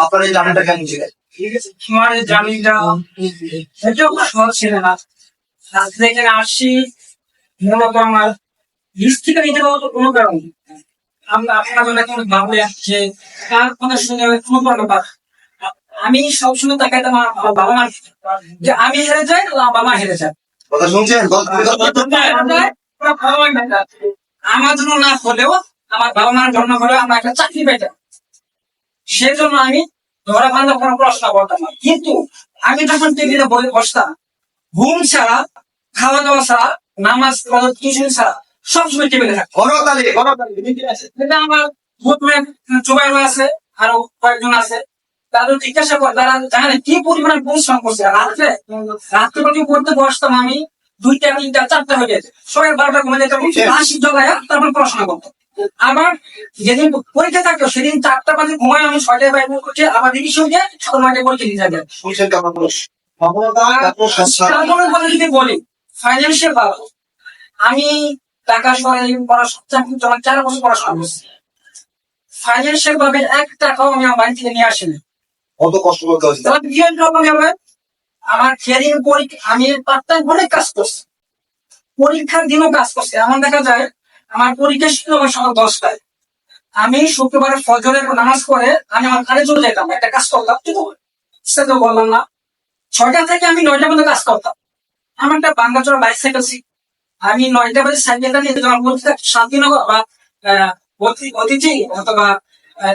আপনার এই জার্নিটা কেমন ছিল? আমার এই জার্নিটা এটাও সহজ ছিল না। আজকে এখানে আসছি মূলত আমার হিস্ট্রিটা নিতে পারব কোনো কারণ। আমরা আপনারা যখন এখন ভাবলেন যে কার কথা শুনে কোনো কারণ আমি সবসময় তাকাইতাম আমার বাবা মা যে আমি হেরে যাই বাবা হেরে যায় কথা শুনছেন? আমার জন্য না হলেও আমার বাবা মার জন্য হলেও আমরা একটা চাকরি পেতাম। সেজন্য আমি ধরা বান্ধব কোনো প্রশ্ন করতাম না। কিন্তু আমি যখন টেবিলে বই বসতাম ঘুম ছাড়া খাওয়া দাওয়া ছাড়া নামাজ কিছু ছাড়া সবসময় টেবিলে আমার জুবাইর আছে আরও কয়েকজন আছে তাদের জিজ্ঞাসা করে তারা জানে কি পরিমাণ পরিশ্রম করছে। রাত্রে রাত্রে প্রতি পড়তে বসতাম আমি? দুইটা তিনটা চারটা হয়ে গেছে সবাই বারোটা ঘুমে যেতাম হাসি জগায় তারপর পড়াশোনা করতাম আবার যেদিন পরীক্ষা থাকতো সেদিন চারটা বাজে ঘুমায় আমি ছয়টায় বাইরে করছি আবার রিভিশন দিয়ে। সকাল নয়টায় পরীক্ষা দিতে তারপরে কথা যদি বলি ফাইন্যান্সিয়াল আমি টাকা সরাই জমা চার বছর পড়াশোনা করছি। ফাইন্যান্সিয়াল ভাবে এক টাকাও আমি আমার বাড়ি থেকে নিয়ে আসিনি। কত কষ্ট করতে হয়েছে? প্রবলেম হবে আমার ক্যারিয়ার পরীক্ষা আমি পার্ট টাইম অনেক কাজ করছি। পরীক্ষার দিনও কাজ করছি। এমন দেখা যায় আমার পরীক্ষা ছিল আমার সকাল দশটায়। আমি শুক্রবারে ফজরের নামাজ করে আমি আমার কাজে চলে যেতাম, একটা কাজ করতাম কিন্তু সেটা তো বললাম না। ছয়টা থেকে আমি নয়টা পর্যন্ত কাজ করতাম। আমার একটা বাঙ্গাচোরা বাইসাইকেল ছিল আমি নয়টা বাজে সাইকেলটা নিয়ে যখন বলতে শান্তিনগর বা অতিথি অথবা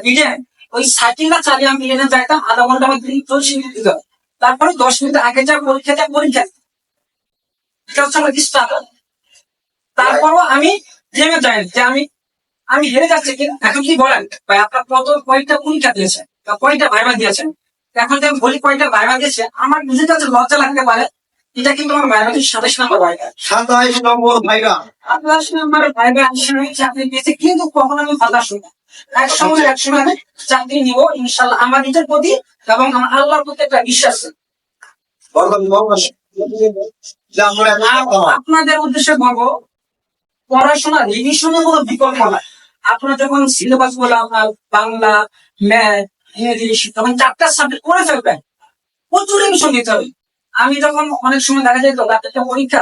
ইডেন, ওই সাইকেলটা চালিয়ে আমি ইডেনে যাইতাম, আধা ঘণ্টা আমার দিন চলছে দিত তারপরে দশ মিনিট আগে যা পরীক্ষা যা পরীক্ষা। এটা হচ্ছে আমার স্ট্রাগল তারপরও আমি জেমে যাই যে আমি আমি হেরে যাচ্ছি কি এখন কি বলেন? ভাই আপনার কত কয়টা পরীক্ষা দিয়েছেন বা কয়টা ভাইবা দিয়েছেন এখন যে আমি বলি কয়টা ভাইবা দিয়েছে আমার নিজের কাছে লজ্জা লাগতে পারে। এটা কিন্তু আমার ভাইবাটির সাতাশ নম্বর ভাইবা সাতাইশ নম্বর আপনার সঙ্গে আমার ভাইবা হিসেবে চাকরি পেয়েছে কিন্তু কখনো আমি হতাশ হই না। এক সময় এক সময় আমি চাকরি নিব ইনশাল্লাহ আমার নিজের প্রতি এবং আমার আল্লাহর প্রতি একটা বিশ্বাস। আপনাদের উদ্দেশ্যে বলব পড়াশোনা রিভিশনের কোনো বিকল্প নাই আপনার যখন সিলেবাসগুলো আপনার বাংলা ম্যাথ ইংরেজি তখন চারটা সাবজেক্ট করে ফেলবেন। প্রচুর রিভিশন দিতে হবে। আমি যখন অনেক সময় দেখা যায় একটা পরীক্ষা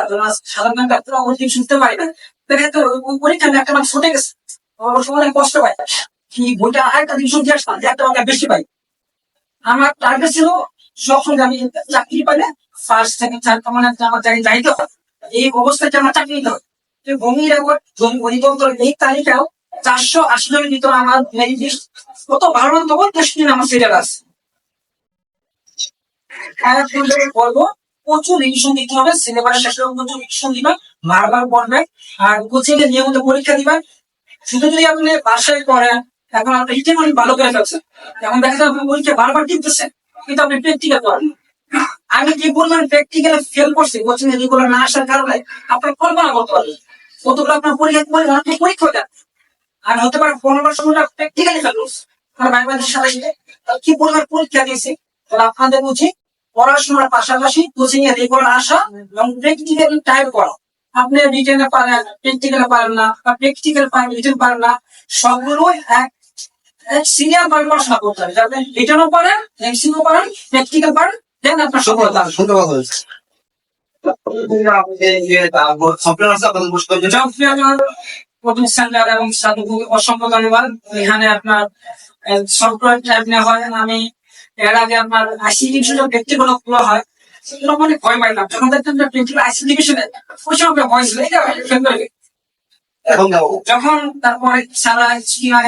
সাধারণ ডাক্তার অনেক শুনতে পারি না দেখা তো পরীক্ষা একটা আমার ছুটে গেছে। সময় অনেক কষ্ট পাই কি বইটা আরেকটা রিভিশন দিয়ে আসতাম যে একটা আমাকে বেশি পাই। আমার টার্গেট ছিল যখন আমি চাকরি পাইলে ফার্স্ট থেকে চারটা মানে আমার যাইতে হয়। এই অবস্থায় আমার চাকরি নিতে হয়? তো ভূমির একবার জমি অধিদপ্তর এই তালিকাও চারশো আশি জনের ভিতরে আমার কত ভালো তখন তেষট্টি আমার সিরিয়াল আছে বলব, প্রচুর রিভিশন দিতে হবে সিলেবাস শেষ প্রচুর রিভিশন দিবেন বারবার পড়বেন আর কোচিং এর নিয়মিত পরীক্ষা দিবেন শুধু যদি আপনি বাসায় করেন এখন আপনি হিটে অনেক ভালো করে ফেলছেন এখন দেখা যায় আপনি পরীক্ষা বারবার দিতেছেন কিন্তু আপনি প্র্যাকটিক্যাল করেন আমি যে পরিমাণ প্র্যাকটিক্যালে ফেল করছি কোচিং এ রেগুলার না আসার কারণে, আপনার কল্পনা করতে পারবেন কতগুলো আপনার পরীক্ষা পরীক্ষা আর হতে পারে সময় বোনদের সাথে সাথে কি পরিমাণ পরীক্ষা দিয়েছি? তাহলে আপনাদের উচিত পড়াশোনার পাশাপাশি কোচিং এ রেগুলার আসা এবং প্র্যাকটিক্যালি টাইপ করা আপনি রিটেনে পারেন প্র্যাকটিক্যালে পারেন না, বা প্র্যাকটিক্যাল পারেন রিটেন পারেন না, সবগুলো এক সিনিয়র ভাবে পড়াশোনা করতে হবে। যাতে রিটেনও পারেন এক্সিমও পারেন প্র্যাকটিক্যাল পারেন দেন আপনার সফলতা। কথা সেন্টার এবং অসংখ্য ধন্যবাদ এখানে আপনার সফটওয়্যার টাইপ নেওয়া হয় আমি এর আগে আপনার ব্যক্তিগতগুলো হয় সেগুলো মানে ভয় যখন দেখতাম যে প্র্যাকটিক্যাল আইসি ডিভিশনে ওই সময় ভয় ছিল যখন তারপরে সারা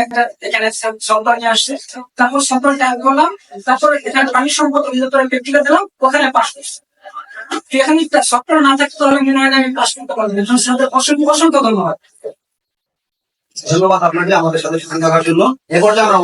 একটা এখানে সফটওয়্যার নিয়ে আসছে, তারপর সফটওয়্যার টাইপ করলাম তারপরে এখানে পানি সম্পদ অধিদপ্তরে দিলাম, ওখানে পাস করছে। তো এখানে সফটওয়্যার না থাকতে তাহলে মনে হয় আমি পাস করতে পারব। এর সাথে অসংখ্য অসংখ্য ধন্যবাদ। ধন্যবাদ আপনাকে আমাদের সাথে থাকার জন্য। এরপর আমরা